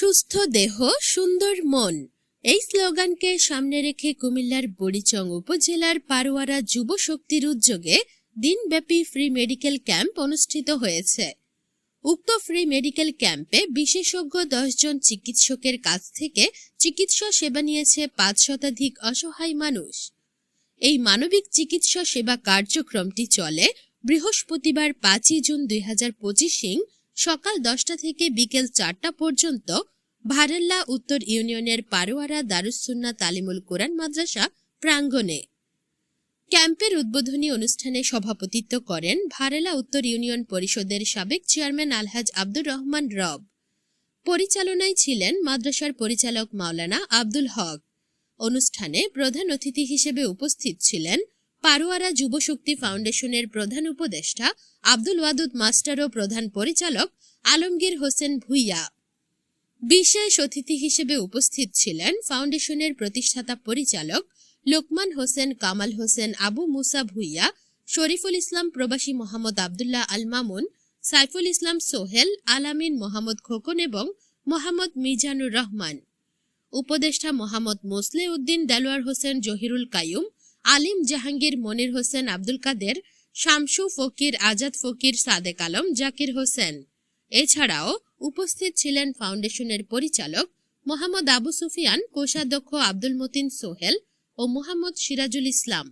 সুস্থ দেহ, সুন্দর মন। এই স্লোগানকে সামনে রেখে কুমিল্লার বড়িচং উপজেলার পারোয়ারা যুব শক্তির উদ্যোগে দিনব্যাপী ফ্রি মেডিকেল ক্যাম্প অনুষ্ঠিত হয়েছে। উক্ত ফ্রি মেডিকেল ক্যাম্পে বিশেষজ্ঞ দশজন চিকিৎসকের কাছ থেকে চিকিৎসা সেবা নিয়েছে পাঁচ শতাধিক অসহায় মানুষ। এই মানবিক চিকিৎসা সেবা কার্যক্রমটি চলে বৃহস্পতিবার পাঁচই জুন দুই হাজার পঁচিশিং সকাল দশটা থেকে বিকেল চারটা পর্যন্ত ভারেল্লা উত্তর ইউনিয়নের পারোয়ারা দারুসুন্না তালিমুল কোরআন মাদ্রাসা প্রাঙ্গণে। ক্যাম্পের উদ্বোধনী অনুষ্ঠানে সভাপতিত্ব করেন ভারেলা উত্তর ইউনিয়ন পরিষদের সাবেক চেয়ারম্যান আলহাজ আব্দুর রহমান রব। পরিচালনায় ছিলেন মাদ্রাসার পরিচালক মাওলানা আব্দুল হক। অনুষ্ঠানে প্রধান অতিথি হিসেবে উপস্থিত ছিলেন পারোয়ারা যুবশক্তি ফাউন্ডেশনের প্রধান উপদেষ্টা আব্দুল ওয়াদুদ মাস্টার ও প্রধান পরিচালক আলমগীর হোসেন ভুইয়া। বিশেষ অতিথি হিসেবে উপস্থিত ছিলেন ফাউন্ডেশনের প্রতিষ্ঠাতা পরিচালক লোকমান হোসেন, কামাল হোসেন, আবু মুসা ভুইয়া, শরীফুল ইসলাম প্রবাসী মোহাম্মদ আবদুল্লাহ আল মামুন, সাইফুল ইসলাম সোহেল, আলামিন মোহাম্মদ খোকন এবং মোহাম্মদ মিজানুর রহমান। উপদেষ্টা মোহাম্মদ মোসলে উদ্দিন দেলোয়ার হোসেন, জহিরুল কায়ুম আলিম জাহাঙ্গীর মনির হোসেন, আব্দুল কাদের শামসু ফকির, আজাদ ফকির, সাদেক আলম, জাকির হোসেন। এছাড়াও উপস্থিত ছিলেন ফাউন্ডেশনের পরিচালক মোহাম্মদ আবু সুফিয়ান, কোষাধ্যক্ষ আব্দুল মতিন সোহেল ও মোহাম্মদ সিরাজুল ইসলাম।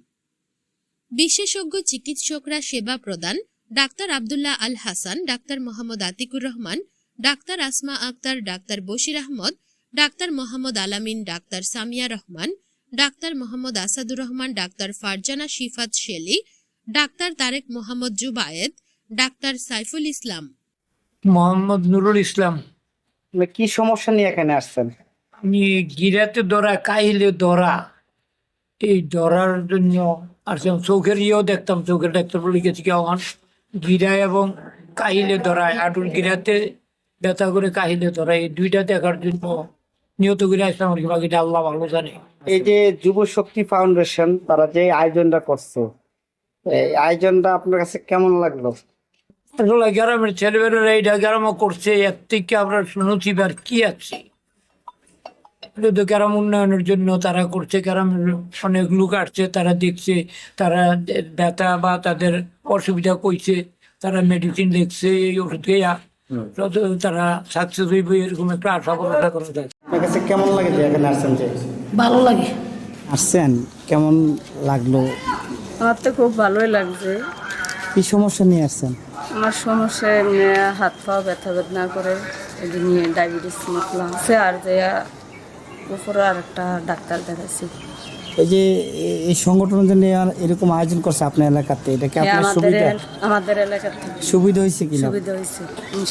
বিশেষজ্ঞ চিকিৎসকরা সেবা প্রদান doctor Abdullah Al Hasan, doctor Mohammad Atikur Rahman, doctor Asma Akter, doctor Bashir Ahmed, doctor Mohammad Alamin, doctor Samia Rahman, doctor Mohammad Asadur Rahman, doctor Farzana Shifat Shelly doctor Tarek Mohammad Zubayed doctor Saiful Islam. Mohammad Nurul Islam. মানে কি সমস্যা নিয়ে এখানে আসছেন? আমি গিরাতে দরা কাইলে দরা এই দরার জন্য আসলাম চোখের ইয়েও দেখতাম চোখের ডাক্তার বলে গেছি কি আমার গিরা এবং কাহিলে দরায় আটুর গিরাতে ব্যথা করে কাহিলে দরা এই দুইটা দেখার জন্য নিয়ত করে আসলাম আর কি বাকিটা আল্লাহ ভালো জানে। এই যে যুব শক্তি ফাউন্ডেশন তারা যে আয়োজনটা করছে এই আয়োজনটা আপনার কাছে কেমন লাগল? আসলে গ্রামের ছেলেমেয়েরা এইটা গ্রাম করছে এর থেকে আমরা শুনেছি আর কি আছে। তো গ্রাম উন্নয়নের জন্য তারা করছে গ্রামের অনেক লোক আসছে তারা দেখছে তারা ব্যথা বা তাদের অসুবিধা কইছে তারা মেডিসিন দেখছে এই ওষুধ খেয়া তারা সাকসেস হইবে এরকম একটা আশা ভরসা করা যায়। আপনার কাছে কেমন লাগে যে এখানে আসছেন যে? ভালো লাগে। আসছেন কেমন লাগল? আমার তো খুব ভালোই লাগছে। কি সমস্যা নিয়ে আসছেন? আমার সমস্যা এমনি হাত পা ব্যথা বেদনা করে এই নিয়ে ডায়াবেটিস মতলা আছে আর যে উপরে আর একটা ডাক্তার দেখাচ্ছি এই যে এই সংগঠনের জন্য এরকম আয়োজন করছে আপনার এলাকাতে এটা কি হ্যাঁ, আপনার আমাদের সুবিধা? আমাদের এলাকার সুবিধা হয়েছে কিনা? সুবিধা হয়েছে।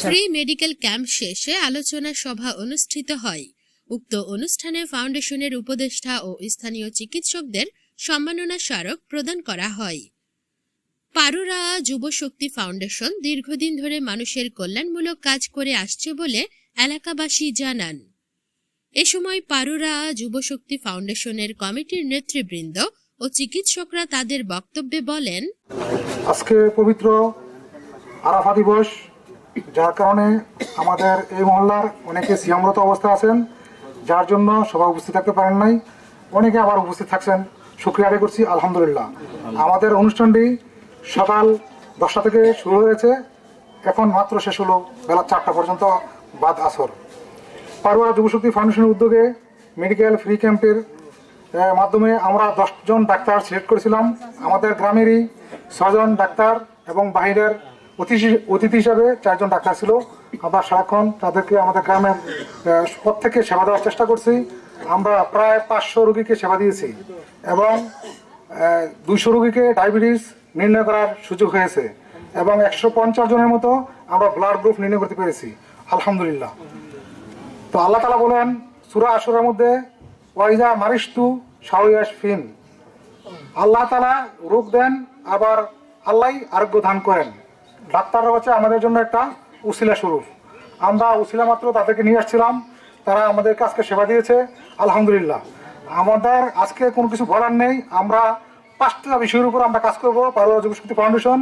ফ্রি মেডিকেল ক্যাম্প শেষে আলোচনা সভা অনুষ্ঠিত হয়। উক্ত অনুষ্ঠানে ফাউন্ডেশনের উপদেষ্টা ও স্থানীয় চিকিৎসকদের সম্মাননা স্মারক প্রদান করা হয়। পারুরা যুব শক্তি ফাউন্ডেশন দীর্ঘদিন ধরে মানুষের কল্যাণমূলক কাজ করে আসছে বলে এলাকাবাসী জানান। এ সময় পারুরা যুব শক্তি ফাউন্ডেশনের কমিটির নেতৃবৃন্দ ও চিকিৎসকরা তাদের বক্তব্যে বলেন, আজকে পবিত্র আরাফা দিবস, যার কারণে আমাদের এই মহল্লার অনেকে সিয়ামরত অবস্থা আছেন, যার জন্য সবাই উপস্থিত থাকতে পারেন নাই, অনেকে আবার উপস্থিত থাকছেন। শুক্রিয়া আদায় করছি আলহামদুলিল্লাহ। আমাদের অনুষ্ঠানটি সকাল দশটা থেকে শুরু হয়েছে। এখন মাত্র শেষ হলো বেলা চারটা পর্যন্ত বাদ আসর। পারুয়া যুবশক্তি ফাউন্ডেশনের উদ্যোগে মেডিকেল ফ্রি ক্যাম্পের মাধ্যমে আমরা দশজন ডাক্তার সিলেক্ট করেছিলাম। আমাদের গ্রামেরই ছজন ডাক্তার এবং বাহিরের অতিথি অতিথি হিসাবে চারজন ডাক্তার ছিল। আমরা সারাক্ষণ তাদেরকে আমাদের গ্রামের আহ, প্রত্যেককে সেবা দেওয়ার চেষ্টা করছি। আমরা প্রায় পাঁচশো রুগীকে সেবা দিয়েছি। এবং দুইশো রোগীকে ডায়াবেটিস নির্ণয় করার সুযোগ হয়েছে এবং একশো পঞ্চাশ জনের মতো আমরা ব্লাড গ্রুপ নির্ণয় করতে পেরেছি। আলহামদুলিল্লাহ। তো আল্লাহ তালা বলেন, সুরা আসরের মধ্যে, ওয়াইজা মারিস্তু সাউয়াস ফিন আল্লাহ তালা রোগ দেন, আবার আল্লাহ আরোগ্য দান করেন। ডাক্তাররা হচ্ছে আমাদের জন্য একটা উসিলা স্বরূপ। আমরা উসিলা মাত্র তাদেরকে নিয়ে আসছিলাম, তারা আমাদের আজকে সেবা দিয়েছে। আলহামদুলিল্লাহ। আমাদের আজকে কোনো কিছু বলার নেই। আমরা পাঁচটা বিষয়ের উপর আমরা কাজ করব পারুয়া যুবশক্তি ফাউন্ডেশন।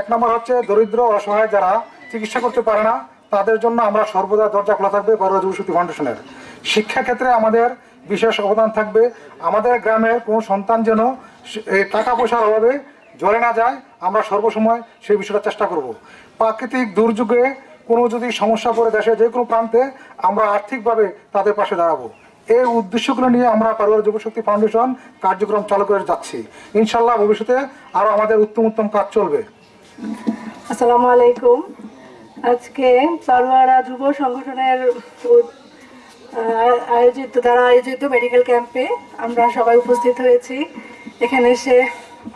এক নম্বর হচ্ছে দরিদ্র অসহায় যারা চিকিৎসা করতে পারে না, তাদের জন্য আমরা সর্বদা দরজা খোলা থাকবে বারোয়া যুবশক্তি ফাউন্ডেশনের। শিক্ষাক্ষেত্রে আমাদের বিশেষ অবদান থাকবে। আমাদের গ্রামের কোনো সন্তান যেন টাকা পয়সার অভাবে জ্বরে না যায়, আমরা সর্বসময় সেই বিষয়টা চেষ্টা করব। প্রাকৃতিক দুর্যোগে কোনো যদি সমস্যা পড়ে দেশে যে কোনো প্রান্তে, আমরা আর্থিকভাবে তাদের পাশে দাঁড়াবো। এই উদ্দেশ্যগুলো নিয়ে আমরা পারিবারিক যুবশক্তি ফাউন্ডেশন কার্যক্রম চালু করে যাচ্ছি। ইনশাল্লাহ ভবিষ্যতে আরও আমাদের উত্তম উত্তম কাজ চলবে। আসসালামু আলাইকুম। আজকে পারোয়ারা যুব সংগঠনের আয়োজিত দ্বারা আয়োজিত মেডিকেল ক্যাম্পে আমরা সবাই উপস্থিত হয়েছি। এখানে এসে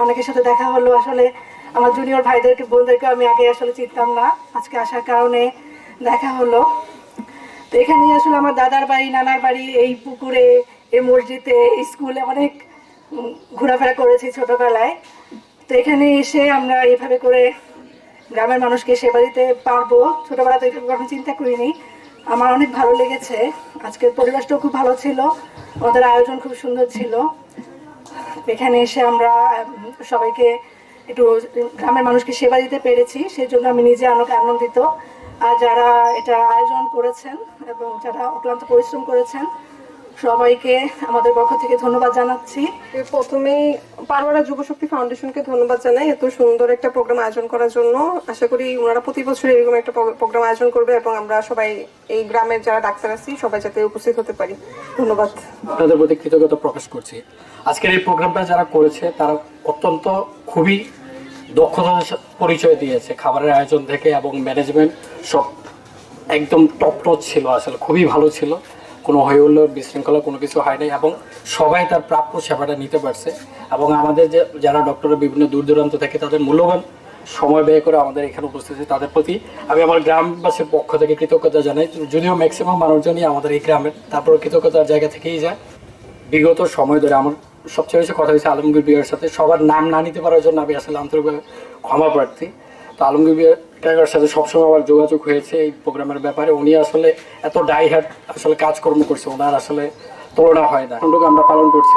অনেকের সাথে দেখা হলো। আসলে আমার জুনিয়র ভাইদেরকে বোনদেরকে আমি আগে আসলে চিনতাম না। আজকে আসার কারণে দেখা হলো। তো এখানে আসলে আমার দাদার বাড়ি, নানার বাড়ি, এই পুকুরে, এই মসজিদে স্কুলে অনেক ঘোরাফেরা করেছি ছোটবেলায়। তো এখানে এসে আমরা এইভাবে করে গ্রামের মানুষকে সেবা দিতে পারব। ছোটবেলা থেকে কখনো চিন্তা করিনি। আমার অনেক ভালো লেগেছে। আজকের পরিবেশটাও খুব ভালো ছিল। ওদের আয়োজন খুব সুন্দর ছিল। এখানে এসে আমরা সবাইকে একটু গ্রামের মানুষকে সেবা দিতে পেরেছি। সেই জন্য আমি নিজে আনন্দিত। আর যারা এটা আয়োজন করেছেন এবং যারা অক্লান্ত পরিশ্রম করেছেন সবাইকে আমাদের পক্ষ থেকে ধন্যবাদ জানাচ্ছি। প্রথমেই পারওয়ারা যুবশক্তি ফাউন্ডেশনকে ধন্যবাদ জানাই এত সুন্দর একটা প্রোগ্রাম আয়োজন করার জন্য। আশা করি ওনারা প্রতি বছর এরকম একটা প্রোগ্রাম আয়োজন করবে এবং আমরা সবাই এই গ্রামের যারা ডাক্তার আছি সবাই যাতে উপস্থিত হতে পারি। ধন্যবাদ। আপনাদের প্রতি কৃতজ্ঞতা প্রকাশ করছি। আজকের এই প্রোগ্রামটা যারা করেছে তারা অত্যন্ত খুবই দক্ষতার পরিচয় দিয়েছে। খাবারের আয়োজন থেকে এবং ম্যানেজমেন্ট সব একদম টপ ছিল আসলে, খুবই ভালো ছিল। কোনো উঠল বিশৃঙ্খলা কোনো কিছু হয় নাই এবং সবাই তার প্রাপ্য সেবাটা নিতে পারছে। এবং আমাদের যে, যারা ডক্টরের বিভিন্ন দূর দূরান্ত থেকে তাদের মূল্যবান সময় ব্যয় করে আমাদের এখানে উপস্থিত তাদের প্রতি আমি আমার গ্রামবাসীর পক্ষ থেকে কৃতজ্ঞতা জানাই। যদিও ম্যাক্সিমাম মানুষজনই আমাদের এই গ্রামের তারপর কৃতজ্ঞতার জায়গা থেকেই যায়। বিগত সময় ধরে আমার সবচেয়ে বেশি কথা হয়েছে আলমগীর বিয়ের সাথে। সবার নাম না নিতে পারার জন্য আমি আসলে আন্তরিকভাবে ক্ষমা প্রার্থী। তো আলমগীর বিয়ের সাথে সবসময় আমার যোগাযোগ হয়েছে এই প্রোগ্রামের ব্যাপারে। উনি আসলে এত ডাই হার্ট আসলে কাজকর্ম করছে, ওনার আসলে তুলনা হয় না। এখনটুকু আমরা পালন করছি।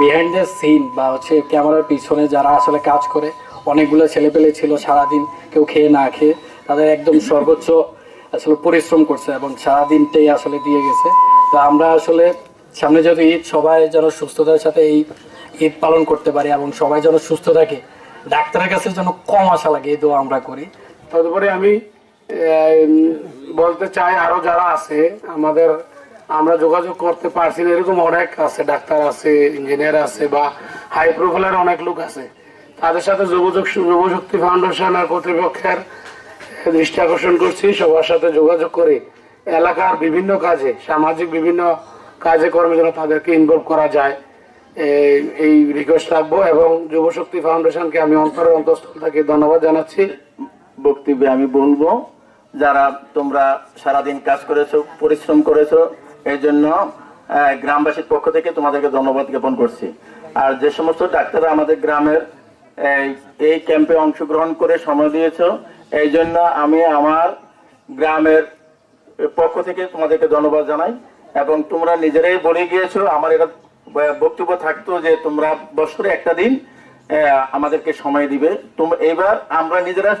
বিহাইন্ড দ্য সিন বা হচ্ছে ক্যামেরার পিছনে যারা আসলে কাজ করে, অনেকগুলো ছেলেপেলে ছিল সারাদিন কেউ খেয়ে না খেয়ে, তাদের একদম সর্বোচ্চ আসলে পরিশ্রম করছে এবং সারাদিনটাই আসলে দিয়ে গেছে। তো আমরা আসলে সামনে যেহেতু ঈদ, সবাই যেন সুস্থতার সাথে এই ঈদ পালন করতে পারি এবং সবাই যেন সুস্থ থাকে ডাক্তারের কাছে যেন কম আশা লাগে, এই দোয়া আমরা করি। তদুপরি আমি বলতে চাই আরও যারা আছে, আমাদের আমরা যোগাযোগ করতে পারছি না, এরকম অনেক আছে, ডাক্তার আছে, ইঞ্জিনিয়ার আছে বা হাই প্রোফাইলের অনেক লোক আছে। তাদের সাথে যোগাযোগ যুবশক্তি ফাউন্ডেশন আর কর্তৃপক্ষের দৃষ্টি আকর্ষণ করছি, সবার সাথে যোগাযোগ করে এলাকার বিভিন্ন কাজে, সামাজিক বিভিন্ন কাজে কর্মে যেন তাদেরকে ইনভলভ করা যায়। এই- রিকোয়েস্ট রাখব এবং যুবশক্তি ফাউন্ডেশনকে আমি অন্তরের অন্তঃস্থল থেকে ধন্যবাদ জানাচ্ছি। বক্তব্যে আমি বলব, যারা তোমরা সারাদিন কাজ করেছ, পরিশ্রম করেছ এই জন্য গ্রামবাসীর পক্ষ থেকে তোমাদেরকে ধন্যবাদ জ্ঞাপন করছি। আর যে সমস্ত ডাক্তাররা আমাদের গ্রামের এই- ক্যাম্পে অংশগ্রহণ করে সময় দিয়েছ, এই জন্য আমি আমার গ্রামের পক্ষ থেকে তোমাদেরকে ধন্যবাদ জানাই। এবং তোমরা নিজেরাই বলে গিয়েছো, আমার এটা বক্তব্য থাকতো যে তোমরা বছরে একটা দিন আমাদেরকে সময় দিবে। এবার আমরা নিজেরা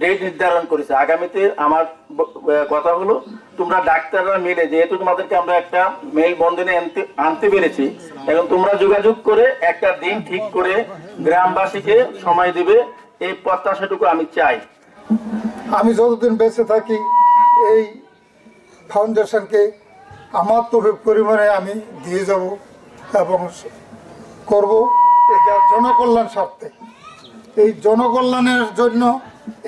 ডেট নির্ধারণ করেছি। আগামীতে আমার কথা হলো, তোমরা ডাক্তাররা মিলে, যেহেতু তোমাদেরকে আমরা একটা মেল বন্ধনে আনতে পেরেছি, এবং তোমরা যোগাযোগ করে একটা দিন ঠিক করে গ্রামবাসীকে সময় দিবে, এই প্রত্যাশাটুকু আমি চাই। আমি যতদিন বেঁচে থাকি, এই ফাউন্ডেশনকে আমার তো পরিমাণে আমি দিয়ে যাব। এবং করব এটা জনকল্যাণ স্বার্থে। এই জনকল্যাণের জন্য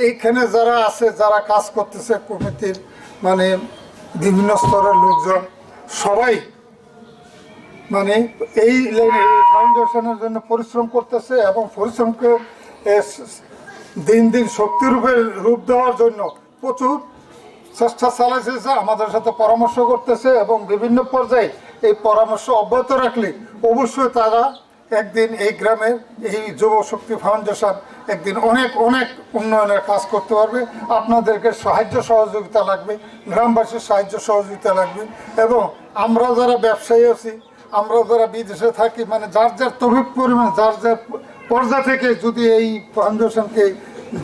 এইখানে যারা আছে, যারা কাজ করতেছে কমিটির মানে বিভিন্ন স্তরের লোকজন, সবাই মানে এই লাইনে ফাউন্ডেশনের জন্য পরিশ্রম করতেছে এবং পরিশ্রমকে দিন দিন শক্তি রূপে রূপ দেওয়ার জন্য প্রচুর চেষ্টা চালাইছে আমাদের সাথে পরামর্শ করতেছে এবং বিভিন্ন পর্যায়ে এই পরামর্শ অব্যাহত রাখলে অবশ্যই তারা একদিন এই গ্রামের এই যুব শক্তি ফাউন্ডেশন একদিন অনেক অনেক উন্নয়নের কাজ করতে পারবে। আপনাদেরকে সাহায্য সহযোগিতা লাগবে, গ্রামবাসীর সাহায্য সহযোগিতা লাগবে এবং আমরা যারা ব্যবসায়ী আছি, আমরা যারা বিদেশে থাকি মানে যার যার তভিক পরিমাণ, যার যার পর্যায় থেকে যদি এই ফাউন্ডেশনকে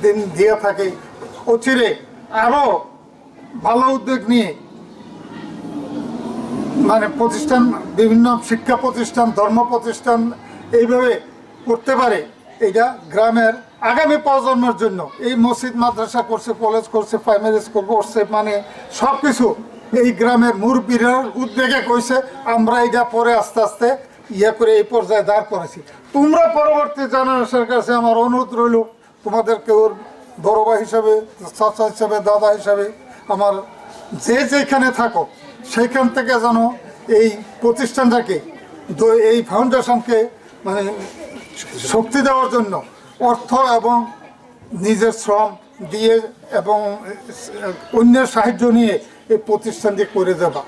দিন দিয়ে থাকে, অচিরে আরও ভালো উদ্যোগ নিয়ে মানে প্রতিষ্ঠান, বিভিন্ন শিক্ষা প্রতিষ্ঠান, ধর্ম প্রতিষ্ঠান এইভাবে করতে পারে, এটা গ্রামের আগামী প্রজন্মের জন্য। এই মসজিদ, মাদ্রাসা করছে, কলেজ করছে প্রাইমারি স্কুল করছে মানে সব কিছু এই গ্রামের মুরব্বীরা উদ্বেগে কইছে, আমরা এটা পরে আস্তে আস্তে ইয়ে করে এই পর্যায়ে দাঁড় করেছি। তোমরা পরবর্তী জেনারেশনের কাছে আমার অনুরোধ রইল তোমাদের কেউ বড় ভাই হিসাবে, চাচা হিসাবে, দাদা হিসাবে, আমার যে যেখানে থাকো সেইখান থেকে যেন এই প্রতিষ্ঠানটাকে এই ফাউন্ডেশনকে মানে শক্তি দেওয়ার জন্য অর্থ এবং নিজের শ্রম দিয়ে এবং অন্যের সাহায্য নিয়ে এই প্রতিষ্ঠানটি করে দেবা